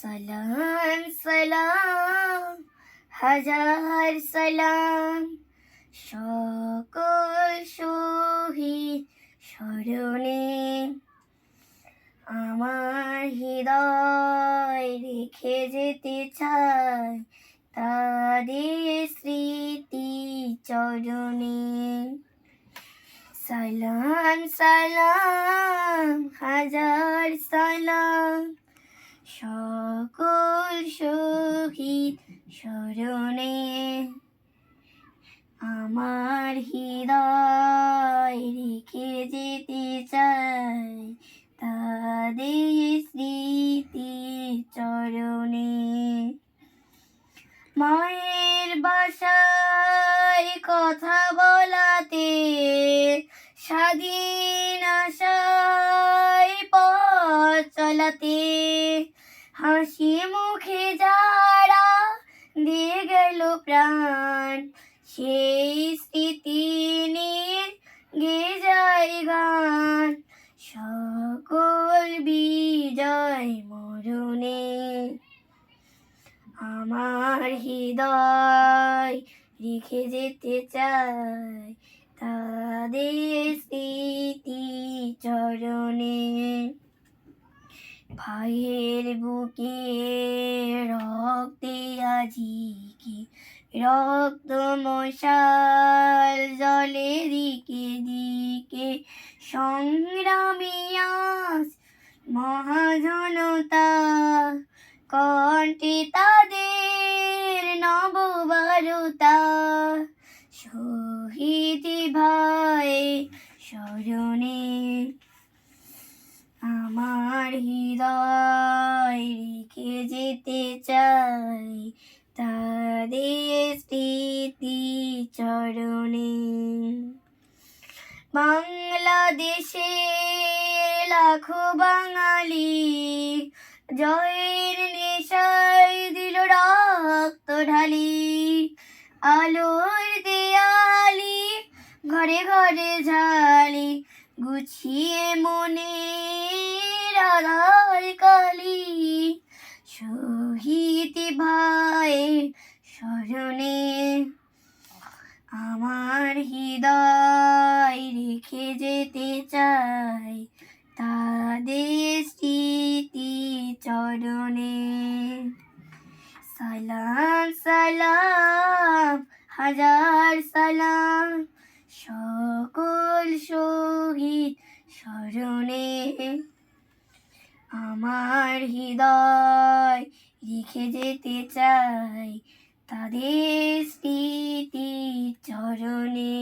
সালাম সালাম, হাজার সালাম। সকল শহীদ আমার হৃদয় রেখে যেতে চাই তাদের স্মৃতি চরণে। সালাম সালাম, হাজার সালাম সকল শহীদ স্মরণে আমার হৃদয় রেখে যেতে চাই তাদের স্মৃতি চরণে। মায়ের বাসায় কথা বলাতে স্বাধীন আশায় পথ চলাতে হাসি মুখে যারা দিয়ে গেল প্রাণ, সেই স্মৃতি নিয়ে গে যায় গান। সকল বিজয় মরণে আমার হৃদয় রেখে যেতে চাই তাদের স্মৃতি চরণে। ভাইয়ের বুকে রক্তে আজিকে রক্ত মশাল জলে দিকে দিকে সংগ্রামী আস মহাজনতা। কণ্ঠে তাদের নববারতা। শহীদ ভাই স্মরণে আমার হৃদয় রেখে যেতে চাই, তাদের স্মৃতি চরণে। বাংলাদেশে লাখো বাঙালি জয়ের নেশায় দিল রক্ত ঢালি, আলোর দেয়ালি ঘরে ঘরে ঝালি, গুছিয়ে মনে কালি শহীদ ভাই স্মরণে আমার হৃদয় রেখে যেতে চাই তাদের স্মৃতি চরণে। সালাম সালাম, হাজার সালাম, সকল শহীদ স্মরণে। আমার হৃদয় লিখে যেতে চাই তাদের স্মৃতি চরণে।